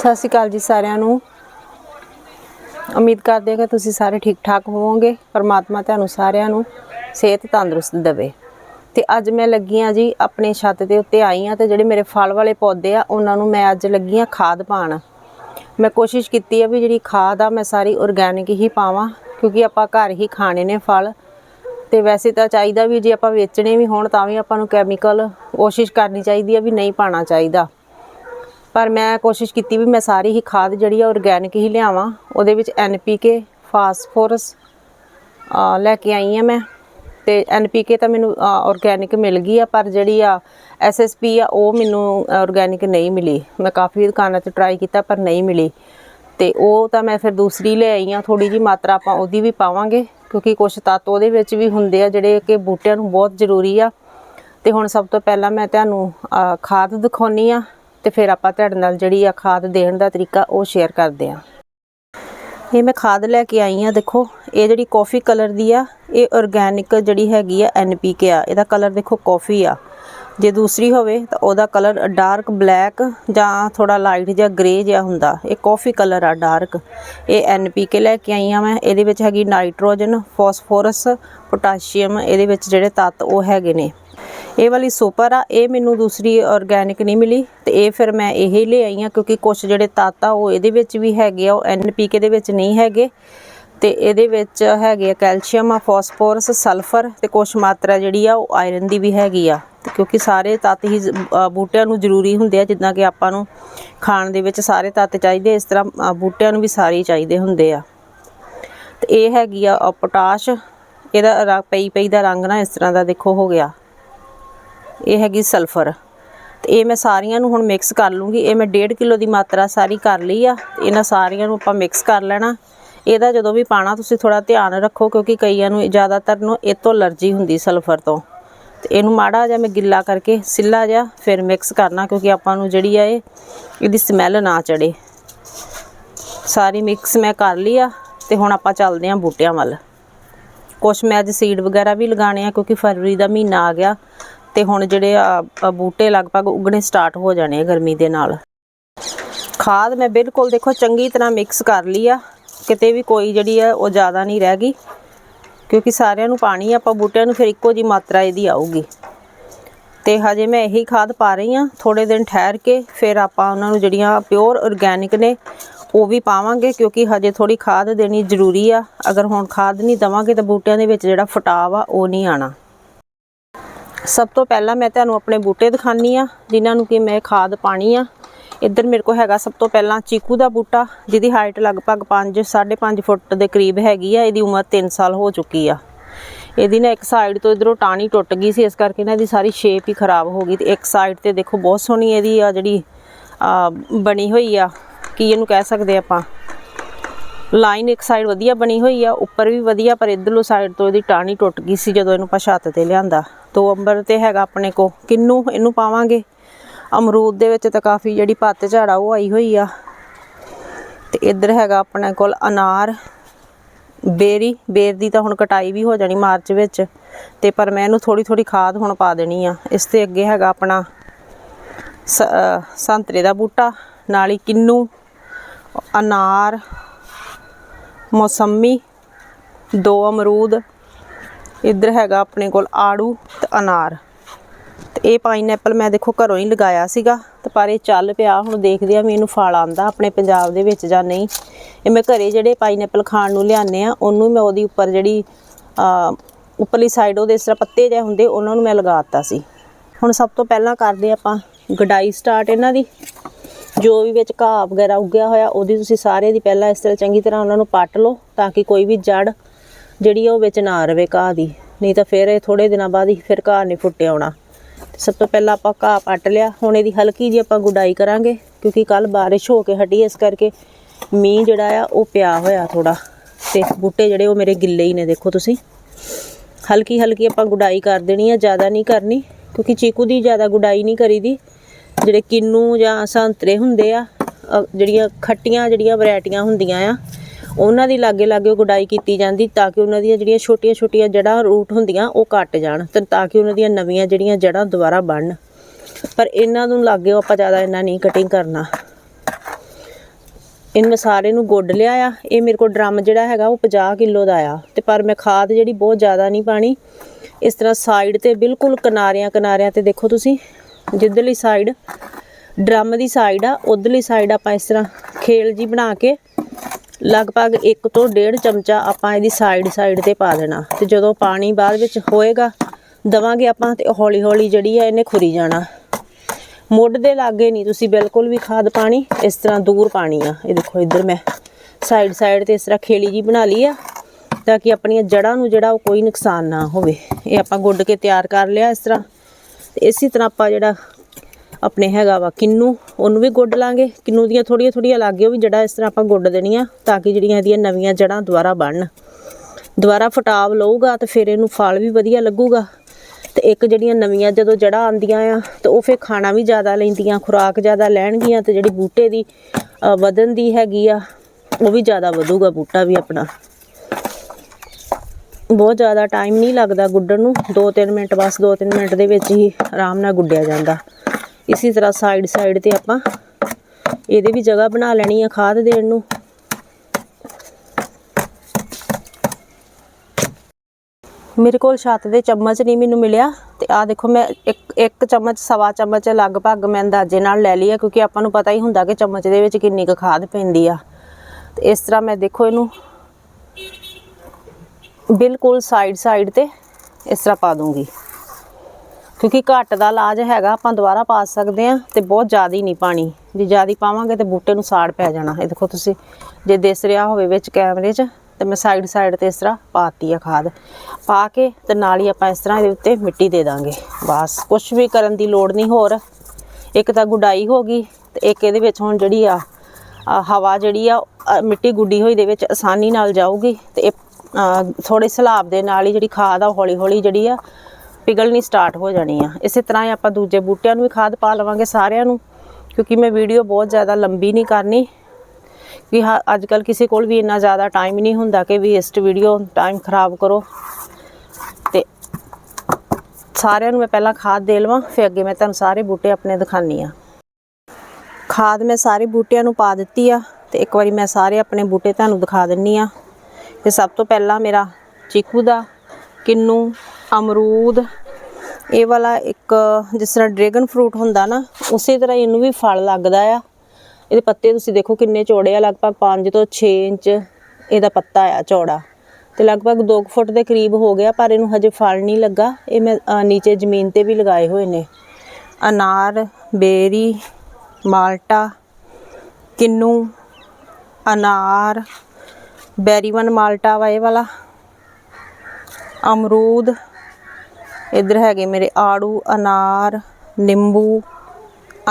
ਸਤਿ ਸ਼੍ਰੀ ਅਕਾਲ ਜੀ ਸਾਰਿਆਂ ਨੂੰ। ਉਮੀਦ ਕਰਦੇ ਹਾਂ ਕਿ ਤੁਸੀਂ ਸਾਰੇ ਠੀਕ ਠਾਕ ਹੋਵੋਗੇ, ਪਰਮਾਤਮਾ ਤੁਹਾਨੂੰ ਸਾਰਿਆਂ ਨੂੰ ਸਿਹਤ ਤੰਦਰੁਸਤ ਦੇਵੇ। ਤੇ ਅੱਜ ਮੈਂ ਲੱਗੀ ਆ ਜੀ ਆਪਣੇ ਛੱਤ ਦੇ ਉੱਤੇ ਆਈ ਆ ਤੇ ਜਿਹੜੇ ਮੇਰੇ ਫਲ ਵਾਲੇ ਪੌਦੇ ਆ, ਉਹਨਾਂ ਨੂੰ ਮੈਂ ਅੱਜ ਲੱਗੀ ਆ ਖਾਦ ਪਾਣ ਮੈਂ ਕੋਸ਼ਿਸ਼ ਕੀਤੀ ਆ ਵੀ ਜਿਹੜੀ ਖਾਦ ਆ ਮੈਂ ਸਾਰੀ ਆਰਗੈਨਿਕ ਹੀ ਪਾਵਾਂ, ਕਿਉਂਕਿ ਆਪਾਂ ਘਰ ਹੀ ਖਾਣੇ ਨੇ ਫਲ। ਤੇ ਵੈਸੇ ਤਾਂ ਚਾਹੀਦਾ ਵੀ ਜੇ ਆਪਾਂ ਵੇਚਣੇ ਵੀ ਹੋਣ, ਤਾਂ ਵੀ ਆਪਾਂ ਨੂੰ ਕੈਮੀਕਲ ਕੋਸ਼ਿਸ਼ ਕਰਨੀ ਚਾਹੀਦੀ ਆ ਵੀ ਨਹੀਂ ਪਾਣਾ ਚਾਹੀਦਾ। ਪਰ ਮੈਂ ਕੋਸ਼ਿਸ਼ ਕੀਤੀ ਵੀ ਮੈਂ ਸਾਰੀ ਹੀ ਖਾਦ ਜਿਹੜੀ ਆ ਆਰਗੈਨਿਕ ਹੀ ਲਿਆਵਾਂ। ਉਹਦੇ ਵਿੱਚ ਐਨਪੀਕੇ ਫਾਸਫੋਰਸ ਲੈ ਕੇ ਆਈ ਆ ਮੈਂ। ਤੇ ਐਨਪੀਕੇ ਤਾਂ ਮੈਨੂੰ ਆਰਗੈਨਿਕ ਮਿਲ ਗਈ ਆ, ਪਰ ਜਿਹੜੀ ਆ ਐਸਐਸਪੀ ਆ, ਉਹ ਮੈਨੂੰ ਆਰਗੈਨਿਕ ਨਹੀਂ ਮਿਲੀ। ਮੈਂ ਕਾਫੀ ਦੁਕਾਨਾਂ ਤੇ ਟਰਾਈ ਕੀਤਾ, ਪਰ ਨਹੀਂ ਮਿਲੀ। ਤੇ ਉਹ ਤਾਂ ਮੈਂ ਫਿਰ ਦੂਸਰੀ ਲੈ ਆਈ ਆ ਥੋੜੀ ਜੀ ਮਾਤਰਾ ਆਪਾਂ ਉਹਦੀ ਵੀ ਪਾਵਾਂਗੇ, ਕਿਉਂਕਿ ਕੁਝ ਤੱਤ ਉਹਦੇ ਵਿੱਚ ਵੀ ਹੁੰਦੇ ਆ, ਜਿਹੜੇ ਕਿ ਬੂਟਿਆਂ ਨੂੰ ਬਹੁਤ ਜ਼ਰੂਰੀ ਆ। ਤੇ ਹੁਣ ਸਭ ਤੋਂ ਪਹਿਲਾਂ ਮੈਂ ਤੁਹਾਨੂੰ ਖਾਦ ਦਿਖਾਉਣੀ ਆ। ਤੇ ਫਿਰ ਆਪਾਂ ਤੁਹਾਡੇ ਨਾਲ ਜਿਹੜੀ ਆ ਖਾਦ ਦੇਣ ਦਾ ਤਰੀਕਾ ਉਹ ਸ਼ੇਅਰ ਕਰਦੇ ਆ ਇਹ ਮੈਂ ਖਾਦ ਲੈ ਕੇ ਆਈ ਆ ਦੇਖੋ, ਇਹ ਜਿਹੜੀ ਕਾਫੀ ਕਲਰ ਦੀ ਆ, ਇਹ ਆਰਗੈਨਿਕ ਜਿਹੜੀ ਹੈਗੀ ਆ ਐਨਪੀਕੇ ਆ, ਇਹਦਾ ਕਲਰ ਦੇਖੋ ਕਾਫੀ ਆ। ਜੇ ਦੂਸਰੀ ਹੋਵੇ ਤਾਂ ਉਹਦਾ ਕਲਰ ਡਾਰਕ ਬਲੈਕ ਜਾਂ ਥੋੜਾ ਲਾਈਟ ਜਾਂ ਗ੍ਰੇ ਜਿਹਾ ਹੁੰਦਾ। ਇਹ ਕਾਫੀ ਕਲਰ ਆ ਡਾਰਕ ਇਹ ਐਨਪੀਕੇ ਲੈ ਕੇ ਆਈ ਆ ਮੈਂ, ਇਹਦੇ ਵਿੱਚ ਹੈਗੀ ਨਾਈਟ੍ਰੋਜਨ ਫਾਸਫੋਰਸ ਪੋਟਾਸ਼ੀਅਮ ਇਹਦੇ ਵਿੱਚ ਜਿਹੜੇ ਤੱਤ ਉਹ ਹੈਗੇ ਨੇ। ਇਹ ਵਾਲੀ ਸੁਪਰ ਆ, ਇਹ ਮੈਨੂੰ ਦੂਸਰੀ ਆਰਗੈਨਿਕ ਨਹੀਂ ਮਿਲੀ ਤੇ ਇਹ ਫਿਰ ਮੈਂ ਇਹ ਹੀ ਲੈ ਆਈ ਆ ਕਿਉਂਕਿ ਕੁਝ ਜਿਹੜੇ ਤੱਤ ਆ ਉਹ ਇਹਦੇ ਵਿੱਚ ਵੀ ਹੈਗੇ ਆ, ਉਹ ਐਨਪੀਕੇ ਦੇ ਵਿੱਚ ਨਹੀਂ ਹੈਗੇ ਤੇ ਇਹਦੇ ਵਿੱਚ ਹੈਗੇ ਆ ਕੈਲਸ਼ੀਅਮ ਆ, ਫਾਸਫੋਰਸ, ਸਲਫਰ ਤੇ ਕੁਝ ਮਾਤਰਾ ਜਿਹੜੀ ਆ ਉਹ ਆਇਰਨ ਦੀ ਵੀ ਹੈਗੀ ਆ। ਕਿਉਂਕਿ ਸਾਰੇ ਤੱਤ ਹੀ ਬੂਟਿਆਂ ਨੂੰ ਜ਼ਰੂਰੀ ਹੁੰਦੇ ਆ, ਜਿੱਦਾਂ ਕਿ ਆਪਾਂ ਨੂੰ ਖਾਣ ਦੇ ਵਿੱਚ ਸਾਰੇ ਤੱਤ ਚਾਹੀਦੇ, ਇਸ ਤਰ੍ਹਾਂ ਬੂਟਿਆਂ ਨੂੰ ਵੀ ਸਾਰੇ ਹੀ ਚਾਹੀਦੇ ਹੁੰਦੇ ਆ। ਤੇ ਇਹ ਹੈਗੀ ਆ ਪੋਟਾਸ਼। ਇਹਦਾ ਰ- ਪਈ ਪਈ ਦਾ ਰੰਗ ਨਾ ਇਸ ਤਰ੍ਹਾਂ ਦਾ ਦੇਖੋ ਹੋ ਗਿਆ। ਇਹ ਹੈਗੀ ਸਲਫਰ। ਤੇ ਇਹ ਮੈਂ ਸਾਰੀਆਂ ਨੂੰ ਹੁਣ ਮਿਕਸ ਕਰ ਲੂੰਗੀ। ਇਹ ਮੈਂ 1.5 ਕਿਲੋ ਦੀ ਮਾਤਰਾ ਸਾਰੀ ਕਰ ਲਈ ਆ। ਤੇ ਇਹਨਾਂ ਸਾਰੀਆਂ ਨੂੰ ਆਪਾਂ ਮਿਕਸ ਕਰ ਲੈਣਾ। ਇਹਦਾ ਜਦੋਂ ਵੀ ਪਾਣਾ, ਤੁਸੀਂ ਥੋੜਾ ਧਿਆਨ ਰੱਖੋ ਕਿਉਂਕਿ ਕਈਆਂ ਨੂੰ ਜ਼ਿਆਦਾਤਰ ਨੂੰ ਇਹ ਤੋਂ ਅਲਰਜੀ ਹੁੰਦੀ ਸਲਫਰ ਤੋਂ। ਤੇ ਇਹਨੂੰ ਮਾੜਾ ਜਿਹਾ ਮੈਂ ਗਿੱਲਾ ਕਰਕੇ ਸਿੱਲਾ ਜਿਹਾ ਫਿਰ ਮਿਕਸ ਕਰਨਾ ਕਿਉਂਕਿ ਆਪਾਂ ਨੂੰ ਜਿਹੜੀ ਆ ਇਹ, ਇਹਦੀ ਸਮੈਲ ਨਾ ਚੜੇ ਸਾਰੀ ਮਿਕਸ ਮੈਂ ਕਰ ਲਈ ਆ ਤੇ ਹੁਣ ਆਪਾਂ ਚੱਲਦੇ ਆਂ ਬੂਟਿਆਂ ਵੱਲ। ਕੁਛ ਮੈਂ ਅੱਜ ਸੀਡ ਵਗੈਰਾ ਵੀ ਲਗਾਣੇ ਆ ਕਿਉਂਕਿ ਫਰਵਰੀ ਦਾ ਮਹੀਨਾ ਆ ਗਿਆ। ਤੇ ਹੁਣ ਜਿਹੜੇ ਆ ਬੂਟੇ ਲਗਭਗ ਉਗਣੇ ਸਟਾਰਟ ਹੋ ਜਾਣੇ ਆ ਗਰਮੀ ਦੇ ਨਾਲ। ਖਾਦ ਮੈਂ ਬਿਲਕੁਲ ਦੇਖੋ ਚੰਗੀ ਤਰ੍ਹਾਂ ਮਿਕਸ ਕਰ ਲਈ ਆ। ਕਿਤੇ ਵੀ ਕੋਈ ਜਿਹੜੀ ਆ, ਉਹ ਜ਼ਿਆਦਾ ਨਹੀਂ ਰਹਿ ਗਈ। ਕਿਉਂਕਿ ਸਾਰਿਆਂ ਨੂੰ ਪਾਣੀ ਆਪਾਂ ਬੂਟਿਆਂ ਨੂੰ ਫਿਰ ਇੱਕੋ ਜੀ ਮਾਤਰਾ ਇਹਦੀ ਆਊਗੀ। ਤੇ ਹਜੇ ਮੈਂ ਇਹੀ ਖਾਦ ਪਾ ਰਹੀ ਆ ਥੋੜੇ ਦਿਨ ਠਹਿਰ ਕੇ ਫਿਰ ਆਪਾਂ ਉਹਨਾਂ ਨੂੰ ਜਿਹੜੀਆਂ ਪਿਓਰ ਆਰਗੈਨਿਕ ਨੇ, ਉਹ ਵੀ ਪਾਵਾਂਗੇ। ਕਿਉਂਕਿ ਹਜੇ ਥੋੜੀ ਖਾਦ ਦੇਣੀ ਜ਼ਰੂਰੀ ਆ। ਅਗਰ ਹੁਣ ਖਾਦ ਨਹੀਂ ਦਵਾਂਗੇ ਤਾਂ ਬੂਟਿਆਂ ਦੇ ਵਿੱਚ ਜਿਹੜਾ ਫਟਾਵ ਆ ਉਹ ਨਹੀਂ ਆਣਾ ਸਭ ਤੋਂ ਪਹਿਲਾਂ ਮੈਂ ਤੁਹਾਨੂੰ ਆਪਣੇ ਬੂਟੇ ਦਿਖਾਨੀ ਆ ਜਿਨ੍ਹਾਂ ਨੂੰ ਕਿ ਮੈਂ ਖਾਦ ਪਾਣੀ ਆ। ਇੱਧਰ ਮੇਰੇ ਕੋਲ ਹੈਗਾ ਸਭ ਤੋਂ ਪਹਿਲਾਂ ਚੀਕੂ ਦਾ ਬੂਟਾ, ਜਿਹਦੀ ਹਾਈਟ ਲਗਭਗ 5 5.5 ਫੁੱਟ ਦੇ ਕਰੀਬ ਹੈਗੀ ਆ, ਇਹਦੀ ਉਮਰ 3 ਸਾਲ ਹੋ ਚੁੱਕੀ ਆ। ਇਹਦੀ ਨਾ ਇੱਕ ਸਾਈਡ ਤੋਂ ਇਧਰੋਂ ਟਾਣੀ ਟੁੱਟ ਗਈ ਸੀ, ਇਸ ਕਰਕੇ ਨਾ ਇਹਦੀ ਸਾਰੀ ਸ਼ੇਪ ਹੀ ਖਰਾਬ ਹੋ ਗਈ। ਤੇ ਇੱਕ ਸਾਈਡ ਤੇ ਦੇਖੋ ਬਹੁਤ ਸੋਹਣੀ ਇਹਦੀ ਆ ਜਿਹੜੀ ਬਣੀ ਹੋਈ ਆ, ਕੀ ਇਹਨੂੰ ਕਹਿ ਸਕਦੇ ਆਪਾਂ? ਲਾਈਨ ਇੱਕ ਸਾਈਡ ਵਧੀਆ ਬਣੀ ਹੋਈ ਆ, ਉੱਪਰ ਵੀ ਵਧੀਆ, ਪਰ ਇਧਰਲੋ ਸਾਈਡ ਤੋਂ ਇਹਦੀ ਟਾਣੀ ਟੁੱਟ ਗਈ ਸੀ ਜਦੋਂ ਇਹਨੂੰ ਆਪਾਂ ਛੱਤ ਤੇ ਲਿਆਂਦਾ। ਦੋ ਅੰਬਰ ਤੇ ਹੈਗਾ ਆਪਣੇ ਕੋ ਕਿੰਨੂ, ਇਹਨੂੰ ਪਾਵਾਂਗੇ। ਅਮਰੂਦ ਦੇ ਵਿੱਚ ਤਾਂ ਕਾਫੀ ਜਿਹੜੀ ਪੱਤ ਝਾੜਾ ਉਹ ਆਈ ਹੋਈ ਆ। ਤੇ ਇੱਧਰ ਹੈਗਾ ਆਪਣੇ ਕੋਲ ਅਨਾਰ, ਬੇਰੀ। ਬੇਰ ਦੀ ਤਾਂ ਹੁਣ ਕਟਾਈ ਵੀ ਹੋ ਜਾਣੀ ਮਾਰਚ ਵਿੱਚ। ਤੇ ਪਰ ਮੈਂ ਇਹਨੂੰ ਥੋੜੀ ਥੋੜੀ ਖਾਦ ਹੁਣ ਪਾ ਦੇਣੀ ਆ। ਇਸ ਤੇ ਅੱਗੇ ਹੈਗਾ ਆਪਣਾ ਸੰਤਰੇ ਦਾ ਬੂਟਾ, ਨਾਲ ਹੀ ਕਿੰਨੂ, ਅਨਾਰ ਮੌਸੰਮੀ, ਦੋ ਅਮਰੂਦ, ਇੱਧਰ ਹੈਗਾ ਆਪਣੇ ਕੋਲ ਆੜੂ ਤੇ ਅਨਾਰ। ਤੇ ਇਹ ਪਾਈਨਐਪਲ ਮੈਂ ਦੇਖੋ ਘਰੋਂ ਹੀ ਲਗਾਇਆ ਸੀਗਾ, ਤੇ ਪਰ ਇਹ ਚੱਲ ਪਿਆ, ਹੁਣ ਦੇਖਦੇ ਆ ਵੀ ਇਹਨੂੰ ਫਲ ਆਂਦਾ ਆਪਣੇ ਪੰਜਾਬ ਦੇ ਵਿੱਚ ਜਾਂ ਨਹੀਂ। ਇਹ ਮੈਂ ਘਰੇ ਜਿਹੜੇ ਪਾਈਨਐਪਲ ਖਾਣ ਨੂੰ ਲਿਆਨੇ ਆ ਉਹਨੂੰ ਮੈਂ ਉਹਦੀ ਉੱਪਰ ਜਿਹੜੀ ਉੱਪਰਲੀ ਸਾਈਡ ਉਹਦੇ ਇਸ ਤਰ੍ਹਾਂ ਪੱਤੇ ਜਿਹੇ ਹੁੰਦੇ, ਉਹਨਾਂ ਨੂੰ ਮੈਂ ਲਗਾ ਦਿੱਤਾ ਸੀ। ਹੁਣ ਸਭ ਤੋਂ ਪਹਿਲਾਂ ਕਰਦੇ ਆਪਾਂ ਗਡਾਈ ਸਟਾਰਟ ਇਹਨਾਂ ਦੀ। ਜੋ ਵੀ ਵਿੱਚ ਘਾਹ ਵਗੈਰਾ ਉੱਗਿਆ ਹੋਇਆ, ਉਹਦੀ ਤੁਸੀਂ ਸਾਰੇ ਦੀ ਪਹਿਲਾਂ ਇਸ ਤਰ੍ਹਾਂ ਚੰਗੀ ਤਰ੍ਹਾਂ ਉਹਨਾਂ ਨੂੰ ਪੱਟ ਲਓ ਤਾਂ ਕਿ ਕੋਈ ਵੀ ਜੜ ਜਿਹੜੀ ਆ ਉਹ ਵਿੱਚ ਨਾ ਰਵੇ ਘਾਹ ਦੀ। ਨਹੀਂ ਤਾਂ ਫਿਰ ਇਹ ਥੋੜੇ ਦਿਨਾਂ ਬਾਅਦ ਹੀ ਫਿਰ ਘਾਹ ਨਹੀਂ ਫੁੱਟਿਆ ਆਉਣਾ। ਸਭ ਤੋਂ ਪਹਿਲਾਂ ਆਪਾਂ ਘਾਹ ਪੱਟ ਲਿਆ। ਹੁਣ ਇਹਦੀ ਹਲਕੀ ਜੀ ਆਪਾਂ ਗੁਡਾਈ ਕਰਾਂਗੇ, ਕਿਉਂਕਿ ਕੱਲ ਬਾਰਿਸ਼ ਹੋ ਕੇ ਹਟੀ, ਇਸ ਕਰਕੇ ਮੀਂਹ ਜਿਹੜਾ ਆ ਉਹ ਪਿਆ ਹੋਇਆ ਥੋੜਾ ਤੇ ਬੂਟੇ ਜਿਹੜੇ ਉਹ ਮੇਰੇ ਗਿੱਲੇ ਹੀ ਨੇ, ਦੇਖੋ ਤੁਸੀਂ। ਹਲਕੀ ਹਲਕੀ ਆਪਾਂ ਗੁਡਾਈ ਕਰ ਦੇਣੀ ਆ, ਜ਼ਿਆਦਾ ਨਹੀਂ ਕਰਨੀ, ਕਿਉਂਕਿ ਚੀਕੂ ਦੀ ਜ਼ਿਆਦਾ ਗੁਡਾਈ ਨਹੀਂ ਕਰੀਦੀ। ਜਿਹੜੇ ਕਿੰਨੂ ਜਾਂ ਸੰਤਰੇ ਹੁੰਦੇ ਆ ਜਿਹੜੀਆਂ ਖੱਟੀਆਂ ਜਿਹੜੀਆਂ ਵੈਰਾਈਟੀਆਂ ਹੁੰਦੀਆਂ ਆ, ਉਹਨਾਂ ਦੀ ਲਾਗੇ ਲਾਗੇ ਗੁਡਾਈ ਕੀਤੀ ਜਾਂਦੀ ਤਾਂ ਕਿ ਉਹਨਾਂ ਦੀਆਂ ਜਿਹੜੀਆਂ ਛੋਟੀਆਂ ਛੋਟੀਆਂ ਜੜ੍ਹਾਂ ਰੂਟ ਹੁੰਦੀਆਂ ਉਹ ਕੱਟ ਜਾਣ ਤੇ ਤਾਂ ਕਿ ਉਹਨਾਂ ਦੀਆਂ ਨਵੀਆਂ ਜਿਹੜੀਆਂ ਜੜ੍ਹਾਂ ਦੁਬਾਰਾ ਬਣਨ। ਪਰ ਇਹਨਾਂ ਨੂੰ ਲਾਗੇ ਆਪਾਂ ਜ਼ਿਆਦਾ ਇੰਨਾ ਨਹੀਂ ਕਟਿੰਗ ਕਰਨਾ। ਇਹਨੂੰ ਸਾਰੇ ਨੂੰ ਗੁੱਡ ਲਿਆ ਆ, ਇਹ ਮੇਰੇ ਕੋਲ ਡਰਮ ਜਿਹੜਾ ਹੈਗਾ ਉਹ 50 ਕਿਲੋ ਦਾ ਆ ਤੇ ਪਰ ਮੈਂ ਖਾਦ ਜਿਹੜੀ ਬਹੁਤ ਜ਼ਿਆਦਾ ਨਹੀਂ ਪਾਣੀ। ਇਸ ਤਰ੍ਹਾਂ ਸਾਈਡ ਤੇ ਬਿਲਕੁਲ ਕਿਨਾਰਿਆਂ ਕਿਨਾਰਿਆਂ ਤੇ ਦੇਖੋ ਤੁਸੀਂ ਜਿੱਧਰਲੀ ਸਾਈਡ ਡਰਮ ਦੀ ਸਾਈਡ ਆ, ਉਧਰਲੀ ਸਾਈਡ ਆਪਾਂ ਇਸ ਤਰ੍ਹਾਂ ਖੇਲ ਜੀ ਬਣਾ ਕੇ ਲਗਭਗ 1 ਤੋਂ 1.5 ਚਮਚਾ ਆਪਾਂ ਇਹਦੀ ਸਾਈਡ ਸਾਈਡ ਤੇ ਪਾ ਦੇਣਾ। ਤੇ ਜਦੋਂ ਪਾਣੀ ਬਾਅਦ ਵਿੱਚ ਹੋਏਗਾ, ਦਵਾਂਗੇ ਆਪਾਂ ਤੇ ਹੌਲੀ ਹੌਲੀ ਜਿਹੜੀ ਆ ਇਹਨੇ ਖੁਰੀ ਜਾਣਾ। ਮੁੱਢ ਦੇ ਲਾਗੇ ਨਹੀਂ, ਤੁਸੀਂ ਬਿਲਕੁਲ ਵੀ ਖਾਦ ਪਾਣੀ, ਇਸ ਤਰ੍ਹਾਂ ਦੂਰ ਪਾਣੀ ਆ। ਇਹ ਦੇਖੋ ਇੱਧਰ ਮੈਂ ਸਾਈਡ ਸਾਈਡ ਤੇ ਇਸ ਤਰ੍ਹਾਂ ਖੇਲੀ ਜੀ ਬਣਾ ਲਈ ਆ, ਤਾਂ ਕਿ ਆਪਣੀਆਂ ਜੜ੍ਹਾਂ ਨੂੰ ਜਿਹੜਾ ਉਹ ਕੋਈ ਨੁਕਸਾਨ ਨਾ ਹੋਵੇ। ਇਹ ਆਪਾਂ ਗੁੱਡ ਕੇ ਤਿਆਰ ਕਰ ਲਿਆ ਇਸ ਤਰ੍ਹਾਂ। ਤੇ ਇਸੇ ਤਰ੍ਹਾਂ ਆਪਾਂ ਜਿਹੜਾ ਆਪਣੇ ਹੈਗਾ ਵਾ ਕਿੰਨੂ, ਉਹਨੂੰ ਵੀ ਗੁੱਡ ਲਾਂਗੇ। ਕਿੰਨੂ ਦੀਆਂ ਥੋੜੀਆਂ ਥੋੜੀਆਂ ਲਾਗੇ ਉਹ ਵੀ ਜੜ੍ਹਾਂ ਇਸ ਤਰ੍ਹਾਂ ਆਪਾਂ ਗੁੱਡ ਦੇਣੀਆਂ, ਤਾਂ ਕਿ ਜਿਹੜੀਆਂ ਇਹਦੀਆਂ ਨਵੀਆਂ ਜੜ੍ਹਾਂ ਦੁਬਾਰਾ ਬਣਨ। ਦੁਬਾਰਾ ਫਟਾਵ ਲਊਗਾ ਤੇ ਫਿਰ ਇਹਨੂੰ ਫਲ ਵੀ ਵਧੀਆ ਲੱਗੂਗਾ। ਤੇ ਇੱਕ ਜਿਹੜੀਆਂ ਨਵੀਆਂ ਜਦੋਂ ਜੜ੍ਹਾਂ ਆਉਂਦੀਆਂ ਆ, ਤੇ ਉਹ ਫਿਰ ਖਾਣਾ ਵੀ ਜ਼ਿਆਦਾ ਲੈਂਦੀਆਂ, ਖੁਰਾਕ ਜ਼ਿਆਦਾ ਲੈਣਗੀਆਂ ਤੇ ਜਿਹੜੀ ਬੂਟੇ ਦੀ ਵਧਣ ਦੀ ਹੈਗੀ ਆ, ਉਹ ਵੀ ਜ਼ਿਆਦਾ ਵਧੂਗਾ ਬੂਟਾ ਵੀ ਆਪਣਾ। ਬਹੁਤ ਜ਼ਿਆਦਾ ਟਾਈਮ ਨਹੀਂ ਲੱਗਦਾ ਗੁੱਡਣ ਨੂੰ। 2-3 ਮਿੰਟ ਬਸ 2-3 ਮਿੰਟ ਦੇ ਵਿੱਚ ਹੀ ਆਰਾਮ ਨਾਲ ਗੁੱਡਿਆ ਜਾਂਦਾ। ਇਸੇ ਤਰ੍ਹਾਂ ਸਾਈਡ ਸਾਈਡ ਤੇ ਆਪਾਂ ਇਹਦੇ ਵੀ ਜਗ੍ਹਾ ਬਣਾ ਲੈਣੀ ਆ ਖਾਦ ਦੇਣ ਨੂੰ। ਮੇਰੇ ਕੋਲ ਛੱਤ ਦੇ ਚਮਚ ਨਹੀਂ ਮੈਨੂੰ ਮਿਲਿਆ ਤੇ ਆ ਦੇਖੋ ਮੈਂ ਇੱਕ ਇੱਕ ਚਮਚ, ਸਵਾ ਚਮਚ ਲਗਭਗ ਮੈਂ ਅੰਦਾਜ਼ੇ ਨਾਲ ਲੈ ਲਈ ਆ, ਕਿਉਂਕਿ ਆਪਾਂ ਨੂੰ ਪਤਾ ਹੀ ਹੁੰਦਾ ਕਿ ਚਮਚ ਦੇ ਵਿੱਚ ਕਿੰਨੀ ਕੁ ਖਾਦ ਪੈਂਦੀ ਆ। ਤੇ ਇਸ ਤਰ੍ਹਾਂ ਮੈਂ ਦੇਖੋ ਇਹਨੂੰ ਬਿਲਕੁਲ ਸਾਈਡ ਸਾਈਡ ਤੇ ਇਸ ਤਰ੍ਹਾਂ ਪਾ ਦੂੰਗੀ। ਕਿਉਂਕਿ ਘੱਟ ਦਾ ਇਲਾਜ ਹੈਗਾ, ਆਪਾਂ ਦੁਬਾਰਾ ਪਾ ਸਕਦੇ ਆ ਤੇ ਬਹੁਤ ਜ਼ਿਆਦਾ ਹੀ ਨਹੀਂ ਪਾਣੀ। ਜੇ ਜ਼ਿਆਦਾ ਪਾਵਾਂਗੇ ਤੇ ਬੂਟੇ ਨੂੰ ਸਾੜ ਪੈ ਜਾਣਾ। ਇਹ ਦੇਖੋ ਤੁਸੀਂ, ਜੇ ਦਿਸ ਰਿਹਾ ਹੋਵੇ ਵਿੱਚ ਕੈਮਰੇ 'ਚ, ਤੇ ਮੈਂ ਸਾਈਡ ਸਾਈਡ ਤੇ ਇਸ ਤਰ੍ਹਾਂ ਪਾਤੀ ਆ ਖਾਦ। ਪਾ ਕੇ ਤੇ ਨਾਲ ਹੀ ਆਪਾਂ ਇਸ ਤਰ੍ਹਾਂ ਇਹਦੇ ਉੱਤੇ ਮਿੱਟੀ ਦੇ ਦਾਂਗੇ। ਬਸ ਕੁਝ ਵੀ ਕਰਨ ਦੀ ਲੋੜ ਨਹੀਂ ਹੋਰ। ਇੱਕ ਤਾਂ ਗੁਡਾਈ ਹੋ ਗਈ ਤੇ ਇੱਕ ਇਹਦੇ ਵਿੱਚ ਹੁਣ ਜਿਹੜੀ ਆ ਹਵਾ ਜਿਹੜੀ ਆ ਮਿੱਟੀ ਗੁੱਡੀ ਹੋਈ ਦੇ ਵਿੱਚ ਆਸਾਨੀ ਨਾਲ ਜਾਊਗੀ ਤੇ ਇਹ ਥੋੜੇ ਸਲਾਬ ਦੇ ਨਾਲ ਹੀ ਜਿਹੜੀ ਖਾਦ ਆ ਹੌਲੀ ਹੌਲੀ ਜਿਹੜੀ ਆ ਪਿਘਲਣੀ ਸਟਾਰਟ ਹੋ ਜਾਣੀ ਆ। ਇਸੇ ਤਰ੍ਹਾਂ ਹੀ ਆਪਾਂ ਦੂਜੇ ਬੂਟਿਆਂ ਨੂੰ ਵੀ ਖਾਦ ਪਾ ਲਵਾਂਗੇ ਸਾਰਿਆਂ ਨੂੰ, ਕਿਉਂਕਿ ਮੈਂ ਵੀਡੀਓ ਬਹੁਤ ਜ਼ਿਆਦਾ ਲੰਬੀ ਨਹੀਂ ਕਰਨੀ। ਕਿ ਹਾਂ ਅੱਜ ਕੱਲ ਕਿਸੇ ਕੋਲ ਵੀ ਇੰਨਾ ਜ਼ਿਆਦਾ ਟਾਈਮ ਨਹੀਂ ਹੁੰਦਾ ਕਿ ਵੇਸਟ ਵੀਡੀਓ ਟਾਈਮ ਖਰਾਬ ਕਰੋ। ਤੇ ਸਾਰਿਆਂ ਨੂੰ ਮੈਂ ਪਹਿਲਾਂ ਖਾਦ ਦੇ ਲਵਾਂ, ਫਿਰ ਅੱਗੇ ਮੈਂ ਤੁਹਾਨੂੰ ਸਾਰੇ ਬੂਟੇ ਆਪਣੇ ਦਿਖਾਨੀ ਆ ਖਾਦ ਮੈਂ ਸਾਰੇ ਬੂਟਿਆਂ ਨੂੰ ਪਾ ਦਿੱਤੀ ਆ, ਤੇ ਇੱਕ ਵਾਰੀ ਮੈਂ ਸਾਰੇ ਆਪਣੇ ਬੂਟੇ ਤੁਹਾਨੂੰ ਦਿਖਾ ਦਿੰਨੀ ਆ ਤੇ ਸਭ ਤੋਂ ਪਹਿਲਾਂ ਮੇਰਾ ਚੀਕੂ ਦਾ, ਕਿੰਨੂ, ਅਮਰੂਦ, ਇਹ ਵਾਲਾ ਇੱਕ ਜਿਸ ਤਰ੍ਹਾਂ ਡਰੈਗਨ ਫਰੂਟ ਹੁੰਦਾ ਨਾ, ਉਸੇ ਤਰ੍ਹਾਂ ਇਹਨੂੰ ਵੀ ਫਲ ਲੱਗਦਾ ਆ। ਇਹਦੇ ਪੱਤੇ ਤੁਸੀਂ ਦੇਖੋ ਕਿੰਨੇ ਚੌੜੇ ਆ, ਲਗਭਗ 5 ਤੋਂ 6 ਇੰਚ ਇਹਦਾ ਪੱਤਾ ਆ ਚੌੜਾ। ਤੇ ਲਗਭਗ 2 ਫੁੱਟ ਦੇ ਕਰੀਬ ਹੋ ਗਿਆ, ਪਰ ਇਹਨੂੰ ਹਜੇ ਫਲ ਨਹੀਂ ਲੱਗਾ। ਇਹ ਮੈਂ ਨੀਚੇ ਜ਼ਮੀਨ ਤੇ ਵੀ ਲਗਾਏ ਹੋਏ ਨੇ। ਅਨਾਰ, ਬੇਰੀ, ਮਾਲਟਾ, ਕਿੰਨੂ, ਅਨਾਰ ਬੈਰੀਵਨ ਮਾਲਟਾ ਵਾ ਇਹ ਵਾਲਾ। ਅਮਰੂਦ, ਇੱਧਰ ਹੈਗੇ ਮੇਰੇ ਆੜੂ, ਅਨਾਰ, ਨਿੰਬੂ,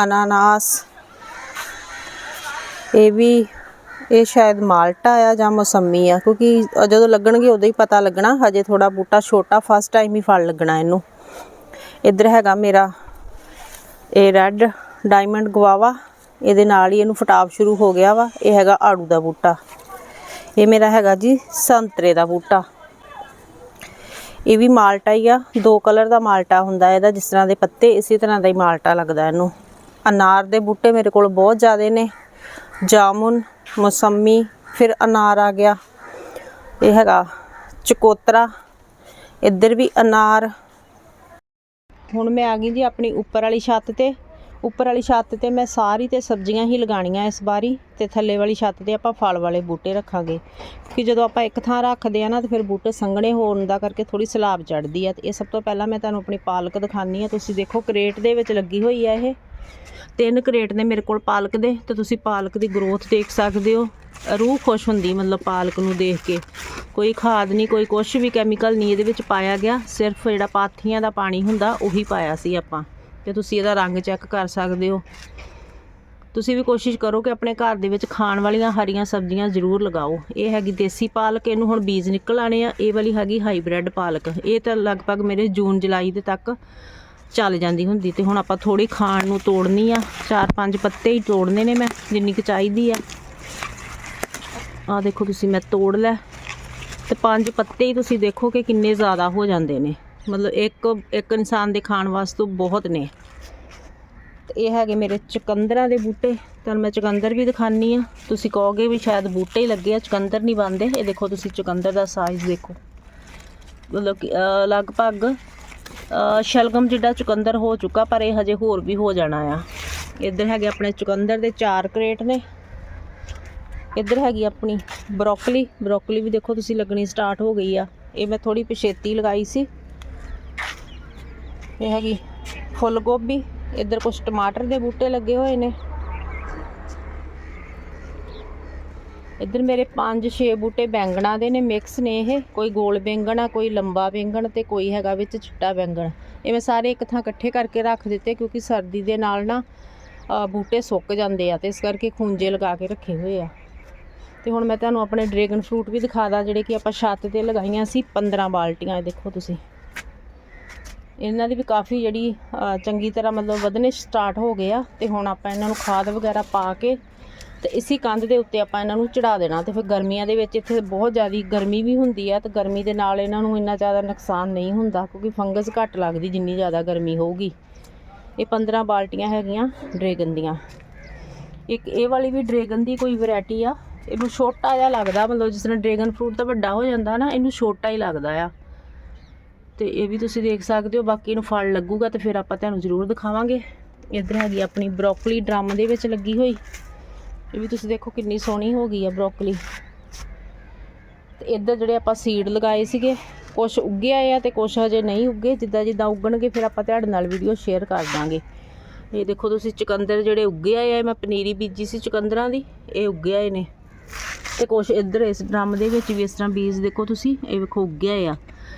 ਅਨਾਨਾਸ। ਇਹ ਵੀ, ਇਹ ਸ਼ਾਇਦ ਮਾਲਟਾ ਆ ਜਾਂ ਮੌਸਮੀ ਆ, ਕਿਉਂਕਿ ਜਦੋਂ ਲੱਗਣਗੇ ਉਦੋਂ ਹੀ ਪਤਾ ਲੱਗਣਾ, ਹਜੇ ਥੋੜਾ ਬੂਟਾ ਛੋਟਾ ਫਸਟ ਟਾਈਮ ਹੀ ਫਲ ਲੱਗਣਾ ਇਹਨੂੰ। ਇੱਧਰ ਹੈਗਾ ਮੇਰਾ ਇਹ ਰੈੱਡ ਡਾਇਮੰਡ ਗਵਾਵਾ ਇਹਦੇ ਨਾਲ ਹੀ ਇਹਨੂੰ ਫਟਾਵ ਸ਼ੁਰੂ ਹੋ ਗਿਆ ਵਾ, ਇਹ ਹੈਗਾ ਆੜੂ ਦਾ ਬੂਟਾ। ਇਹ ਮੇਰਾ ਹੈਗਾ ਜੀ ਸੰਤਰੇ ਦਾ ਬੂਟਾ। ਇਹ ਵੀ ਮਾਲਟਾ ਹੀ ਆ। ਦੋ ਕਲਰ ਦਾ ਮਾਲਟਾ ਹੁੰਦਾ ਇਹਦਾ, ਜਿਸ ਤਰ੍ਹਾਂ ਦੇ ਪੱਤੇ, ਇਸੇ ਤਰ੍ਹਾਂ ਦਾ ਹੀ ਮਾਲਟਾ ਲੱਗਦਾ ਇਹਨੂੰ। ਅਨਾਰ ਦੇ ਬੂਟੇ ਮੇਰੇ ਕੋਲ ਬਹੁਤ ਜ਼ਿਆਦੇ ਨੇ। ਜਾਮੁਨ, ਮੌਸਮੀ, ਫਿਰ ਅਨਾਰ ਆ ਗਿਆ। ਇਹ ਹੈਗਾ ਚਕੋਤਰਾ। ਇੱਧਰ ਵੀ ਅਨਾਰ। ਹੁਣ ਮੈਂ ਆ ਗਈ ਜੀ ਆਪਣੀ ਉੱਪਰ ਵਾਲੀ ਛੱਤ ਤੇ। ਉੱਪਰ ਵਾਲੀ ਛੱਤ ਤੇ ਮੈਂ ਸਾਰੀ ਤੇ ਸਬਜ਼ੀਆਂ ਹੀ ਲਗਾਣੀਆਂ ਇਸ ਵਾਰੀ ਤੇ ਥੱਲੇ ਵਾਲੀ ਛੱਤ ਤੇ ਆਪਾਂ ਫਲ ਵਾਲੇ ਬੂਟੇ ਰੱਖਾਂਗੇ। ਕਿ ਜਦੋਂ ਆਪਾਂ ਇੱਕ ਥਾਂ ਰੱਖਦੇ ਆ ਨਾ, ਤੇ ਫਿਰ ਬੂਟੇ ਸੰਘਣੇ ਹੋਣ ਦਾ ਕਰਕੇ ਥੋੜੀ ਸਲਾਬ ਚੜਦੀ ਆ। ਤੇ ਇਹ ਸਭ ਤੋਂ ਪਹਿਲਾਂ ਮੈਂ ਤੁਹਾਨੂੰ ਆਪਣੀ ਪਾਲਕ ਦਿਖਾਨੀ ਆ। ਤੁਸੀਂ ਦੇਖੋ ਕਰੇਟ ਦੇ ਵਿੱਚ ਲੱਗੀ ਹੋਈ ਆ ਇਹ। ਤਿੰਨ ਕਰੇਟ ਨੇ ਮੇਰੇ ਕੋਲ ਪਾਲਕ ਦੇ। ਤੇ ਤੁਸੀਂ ਪਾਲਕ ਦੀ ਗਰੋਥ ਦੇਖ ਸਕਦੇ ਹੋ। ਰੂਹ ਖੁਸ਼ ਹੁੰਦੀ ਮਤਲਬ ਪਾਲਕ ਨੂੰ ਦੇਖ ਕੇ। ਕੋਈ ਖਾਦ ਨਹੀਂ, ਕੋਈ ਕੁਝ ਵੀ ਕੈਮੀਕਲ ਨਹੀਂ ਇਹਦੇ ਵਿੱਚ ਪਾਇਆ ਗਿਆ। ਸਿਰਫ ਜਿਹੜਾ ਪਾਥੀਆਂ ਦਾ ਪਾਣੀ ਹੁੰਦਾ, ਉਹੀ ਪਾਇਆ ਸੀ ਆਪਾਂ। ਤੇ ਤੁਸੀਂ ਇਹਦਾ ਰੰਗ ਚੈੱਕ ਕਰ ਸਕਦੇ ਹੋ। ਤੁਸੀਂ ਵੀ ਕੋਸ਼ਿਸ਼ ਕਰੋ ਕਿ ਆਪਣੇ ਘਰ ਦੇ ਵਿੱਚ ਖਾਣ ਵਾਲੀਆਂ ਹਰੀਆਂ ਸਬਜ਼ੀਆਂ ਜ਼ਰੂਰ ਲਗਾਓ। ਇਹ ਹੈਗੀ ਦੇਸੀ ਪਾਲਕ, ਇਹਨੂੰ ਹੁਣ ਬੀਜ ਨਿਕਲ ਆਣੇ ਆ। ਇਹ ਵਾਲੀ ਹੈਗੀ ਹਾਈਬ੍ਰਿਡ ਪਾਲਕ। ਇਹ ਤਾਂ ਲਗਭਗ ਮੇਰੇ ਜੂਨ, ਜੁਲਾਈ ਦੇ ਤੱਕ ਚੱਲ ਜਾਂਦੀ ਹੁੰਦੀ ਤੇ ਹੁਣ ਆਪਾਂ ਥੋੜੀ ਖਾਣ ਨੂੰ ਤੋੜਨੀ ਆ। ਚਾਰ ਪੰਜ ਪੱਤੇ ਹੀ ਤੋੜਨੇ ਨੇ ਮੈਂ, ਜਿੰਨੀ ਕੁ ਚਾਹੀਦੀ ਆ। ਆ ਦੇਖੋ ਤੁਸੀਂ ਮੈਂ ਤੋੜ ਲੈ ਤੇ ਪੰਜ ਪੱਤੇ ਹੀ ਤੁਸੀਂ ਦੇਖੋ ਕਿ ਕਿੰਨੇ ਜ਼ਿਆਦਾ ਹੋ ਜਾਂਦੇ ਨੇ। ਮਤਲਬ ਇੱਕ ਇੱਕ ਇਨਸਾਨ ਦੇ ਖਾਣ ਵਾਸਤੇ ਬਹੁਤ ਨੇ। ਤੇ ਇਹ ਹੈਗੇ ਮੇਰੇ ਚੁਕੰਦਰਾਂ ਦੇ ਬੂਟੇ। ਤੁਹਾਨੂੰ ਮੈਂ ਚੁਕੰਦਰ ਵੀ ਦਿਖਾਨੀ ਆ। ਤੁਸੀਂ ਕਹੋਗੇ ਵੀ ਸ਼ਾਇਦ ਬੂਟੇ ਹੀ ਲੱਗੇ ਆ, ਚੁਕੰਦਰ ਨਹੀਂ ਬੰਦੇ ਇਹ ਦੇਖੋ ਤੁਸੀਂ ਚੁਕੰਦਰ ਦਾ ਸਾਈਜ਼ ਦੇਖੋ। ਮਤਲਬ ਕਿ ਲਗਭਗ ਸ਼ਲਗਮ ਜਿੱਡਾ ਚੁਕੰਦਰ ਹੋ ਚੁੱਕਾ, ਪਰ ਇਹ ਹਜੇ ਹੋਰ ਵੀ ਹੋ ਜਾਣਾ ਆ। ਇੱਧਰ ਹੈਗੇ ਆਪਣੇ ਚੁਕੰਦਰ ਦੇ ਚਾਰ ਕਰੇਟ ਨੇ। ਇੱਧਰ ਹੈਗੀ ਆਪਣੀ ਬਰੋਕਲੀ। ਬਰੋਕਲੀ ਵੀ ਦੇਖੋ ਤੁਸੀਂ ਲੱਗਣੀ ਸਟਾਰਟ ਹੋ ਗਈ ਆ। ਇਹ ਮੈਂ ਥੋੜੀ ਪਛੇਤੀ ਲਗਾਈ ਸੀ। ਇਹ ਹੈਗੀ ਫੁੱਲ ਗੋਭੀ, ਇੱਧਰ ਕੁਝ ਟਮਾਟਰ ਦੇ ਬੂਟੇ ਲੱਗੇ ਹੋਏ ਨੇ। ਇੱਧਰ ਮੇਰੇ 5-6 ਬੂਟੇ ਬੈਂਗਣਾ ਦੇ ਨੇ ਮਿਕਸ ਨੇ ਇਹ, ਕੋਈ ਗੋਲ ਬੈਂਗਣ ਆ, ਕੋਈ ਲੰਬਾ ਬੈਂਗਣ ਤੇ ਕੋਈ ਹੈਗਾ ਵਿੱਚ ਚਿੱਟਾ ਬੈਂਗਣ। ਇਹ ਮੈਂ ਸਾਰੇ ਇੱਕ ਥਾਂ ਇਕੱਠੇ ਕਰਕੇ ਰੱਖ ਦਿੱਤੇ ਕਿਉਂਕਿ ਸਰਦੀ ਦੇ ਨਾਲ ਨਾ ਬੂਟੇ ਸੁੱਕ ਜਾਂਦੇ ਆ ਤੇ ਇਸ ਕਰਕੇ ਖੂੰਜੇ ਲਗਾ ਕੇ ਰੱਖੇ ਹੋਏ ਆ। ਤੇ ਹੁਣ ਮੈਂ ਤੁਹਾਨੂੰ ਆਪਣੇ ਡਰੈਗਨ ਫਰੂਟ ਵੀ ਦਿਖਾ ਦਾਂ, ਜਿਹੜੇ ਕਿ ਆਪਾਂ ਛੱਤ ਤੇ ਲਗਾਈਆਂ ਸੀ 15 ਬਾਲਟੀਆਂ, ਇਹ ਦੇਖੋ ਤੁਸੀਂ। ਇਹਨਾਂ ਦੀ ਵੀ ਕਾਫੀ ਜਿਹੜੀ ਚੰਗੀ ਤਰ੍ਹਾਂ ਮਤਲਬ ਵਧਣੇ ਸਟਾਰਟ ਹੋ ਗਏ ਆ ਤੇ ਹੁਣ ਆਪਾਂ ਇਹਨਾਂ ਨੂੰ ਖਾਦ ਵਗੈਰਾ ਪਾ ਕੇ ਤੇ ਇਸੀ ਕੰਧ ਦੇ ਉੱਤੇ ਆਪਾਂ ਇਹਨਾਂ ਨੂੰ ਚੜਾ ਦੇਣਾ ਤੇ ਫਿਰ ਗਰਮੀਆਂ ਦੇ ਵਿੱਚ ਇੱਥੇ ਬਹੁਤ ਜ਼ਿਆਦਾ ਗਰਮੀ ਵੀ ਹੁੰਦੀ ਆ ਤੇ ਗਰਮੀ ਦੇ ਨਾਲ ਇਹਨਾਂ ਨੂੰ ਇੰਨਾ ਜ਼ਿਆਦਾ ਨੁਕਸਾਨ ਨਹੀਂ ਹੁੰਦਾ ਕਿਉਂਕਿ ਫੰਗਸ ਘੱਟ ਲੱਗਦੀ ਜਿੰਨੀ ਜ਼ਿਆਦਾ ਗਰਮੀ ਹੋਊਗੀ। ਇਹ 15 ਬਾਲਟੀਆਂ ਹੈਗੀਆਂ ਡਰੈਗਨ ਦੀਆਂ। ਇੱਕ ਇਹ ਵਾਲੀ ਵੀ ਡਰੈਗਨ ਦੀ ਕੋਈ ਵੈਰਾਈਟੀ ਆ। ਇਹਨੂੰ ਛੋਟਾ ਜਿਹਾ ਲੱਗਦਾ ਮਤਲਬ ਜਿਸ ਤਰ੍ਹਾਂ ਡਰੈਗਨ ਫਰੂਟ ਤਾਂ ਵੱਡਾ ਹੋ ਜਾਂਦਾ ਨਾ, ਇਹਨੂੰ ਛੋਟਾ ਹੀ ਲੱਗਦਾ ਆ। ਤੇ ਇਹ ਵੀ ਤੁਸੀਂ ਦੇਖ ਸਕਦੇ ਹੋ, ਬਾਕੀ ਇਹਨੂੰ ਫਲ ਲੱਗੂਗਾ ਤੇ ਫਿਰ ਆਪਾਂ ਤੁਹਾਨੂੰ ਜ਼ਰੂਰ ਦਿਖਾਵਾਂਗੇ। ਇੱਧਰ ਹੈਗੀ ਆਪਣੀ ਬਰੋਕਲੀ ਡਰਮ ਦੇ ਵਿੱਚ ਲੱਗੀ ਹੋਈ। ਇਹ ਵੀ ਤੁਸੀਂ ਦੇਖੋ ਕਿੰਨੀ ਸੋਹਣੀ ਹੋ ਗਈ ਆ ਬਰੋਕਲੀ। ਤੇ ਇੱਧਰ ਜਿਹੜੇ ਆਪਾਂ ਸੀਡ ਲਗਾਏ ਸੀਗੇ ਕੁਝ ਉੱਗੇ ਆਏ ਆ ਤੇ ਕੁਝ ਹਜੇ ਨਹੀਂ ਉੱਗੇ। ਜਿੱਦਾਂ ਜਿੱਦਾਂ ਉੱਗਣਗੇ, ਫਿਰ ਆਪਾਂ ਤੁਹਾਡੇ ਨਾਲ ਵੀਡੀਓ ਸ਼ੇਅਰ ਕਰ ਦਾਂਗੇ। ਇਹ ਦੇਖੋ ਤੁਸੀਂ ਚੁਕੰਦਰ ਜਿਹੜੇ ਉੱਗੇ ਆਏ ਆ ਮੈਂ ਪਨੀਰੀ ਬੀਜੀ ਸੀ ਚੁਕੰਦਰਾਂ ਦੀ, ਇਹ ਉੱਗੇ ਆਏ ਨੇ। ਤੇ ਕੁਝ ਇੱਧਰ ਇਸ ਡਰਮ ਦੇ ਵਿੱਚ ਵੀ ਇਸ ਤਰ੍ਹਾਂ ਬੀਜ ਦੇਖੋ ਤੁਸੀਂ, ਇਹ ਵੇਖੋ ਉੱਗੇ ਆਏ ਆ।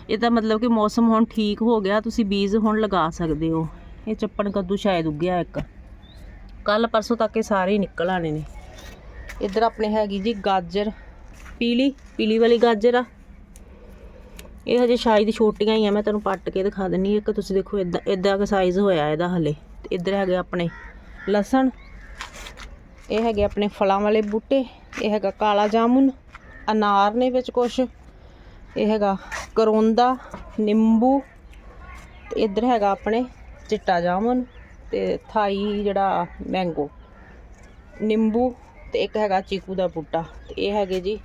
ਇਹ ਤਾਂ ਮਤਲਬ ਕਿ ਮੌਸਮ ਹੁਣ ਠੀਕ ਹੋ ਗਿਆ, ਤੁਸੀਂ ਬੀਜ ਹੁਣ ਲਗਾ ਸਕਦੇ ਹੋ। ਇਹ ਚੱਪਣ ਕੱਦੂ ਸ਼ਾਇਦ ਉੱਗਿਆ ਇੱਕ। ਕੱਲ ਪਰਸੋਂ ਤੱਕ ਇਹ ਸਾਰੇ ਨਿਕਲ ਆਣੇ ਨੇ। ਇੱਧਰ ਆਪਣੇ ਹੈਗੀ ਜੀ ਗਾਜਰ। ਪੀਲੀ ਪੀਲੀ ਵਾਲੀ ਗਾਜਰ ਆ। ਇਹ ਹਜੇ ਸ਼ਾਇਦ ਛੋਟੀਆਂ ਹੀ ਆ, ਮੈਂ ਤੁਹਾਨੂੰ ਪੱਟ ਕੇ ਦਿਖਾ ਦਿੰਨੀ ਇੱਕ ਤੁਸੀਂ ਦੇਖੋ, ਇਦਾਂ ਇਦਾਂ ਦਾ ਸਾਈਜ਼ ਹੋਇਆ ਇਹਦਾ ਹਲੇ। ਤੇ ਇੱਧਰ ਹੈਗੇ ਆਪਣੇ ਲਸਣ। ਇਹ ਹੈਗੇ ਆਪਣੇ ਫਲਾਂ ਵਾਲੇ ਬੂਟੇ। ਇਹ ਹੈਗਾ ਕਾਲਾ ਜਾਮੁਨ। ਅਨਾਰ ਨੇ ਵਿੱਚ ਕੁਛ। ਇਹ ਹੈਗਾ ਕਰੋਂਦਾ, ਨਿੰਬੂ, ਤੇ ਇੱਧਰ ਹੈਗਾ ਆਪਣੇ ਚਿੱਟਾ ਜਾਮੁਨ ਤੇ ਥਾਈ ਜਿਹੜਾ ਮੈਂਗੋ। ਨਿੰਬੂ ਤੇ ਇੱਕ ਹੈਗਾ ਚੀਕੂ ਦਾ ਬੂਟਾ ਤੇ ਇਹ ਹੈਗੇ ਜੀ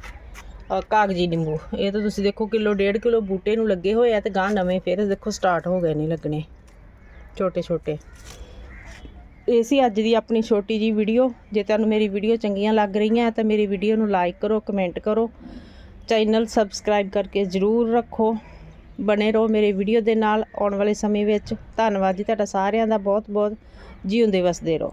ਕਾਗਜੀ ਨਿੰਬੂ। ਇਹ ਤਾਂ ਤੁਸੀਂ ਦੇਖੋ ਕਿਲੋ ਡੇਢ ਕਿਲੋ ਬੂਟੇ ਨੂੰ ਲੱਗੇ ਹੋਏ ਆ ਤੇ ਗਾਂ ਨਵੇਂ ਫਿਰ ਦੇਖੋ ਸਟਾਰਟ ਹੋ ਗਏ ਨੇ ਲੱਗਣੇ, ਛੋਟੇ ਛੋਟੇ। ਇਹ ਸੀ ਅੱਜ ਦੀ ਆਪਣੀ ਛੋਟੀ ਜੀ ਵੀਡੀਓ ਜੇ ਤੁਹਾਨੂੰ ਮੇਰੀ ਵੀਡੀਓ ਚੰਗੀਆਂ ਲੱਗ ਰਹੀਆਂ ਤਾਂ ਮੇਰੀ ਵੀਡੀਓ ਨੂੰ ਲਾਈਕ ਕਰੋ ਕਮੈਂਟ ਕਰੋ। ਚੈਨਲ ਸਬਸਕ੍ਰਾਈਬ ਕਰਕੇ ਜ਼ਰੂਰ ਰੱਖੋ। ਬਣੇ ਰਹੋ ਮੇਰੇ ਵੀਡੀਓ ਦੇ ਨਾਲ ਆਉਣ ਵਾਲੇ ਸਮੇਂ ਵਿੱਚ। ਧੰਨਵਾਦ ਜੀ ਤੁਹਾਡਾ ਸਾਰਿਆਂ ਦਾ। ਬਹੁਤ ਬਹੁਤ ਜਿਉਂਦੇ ਵਸਦੇ ਰਹੋ।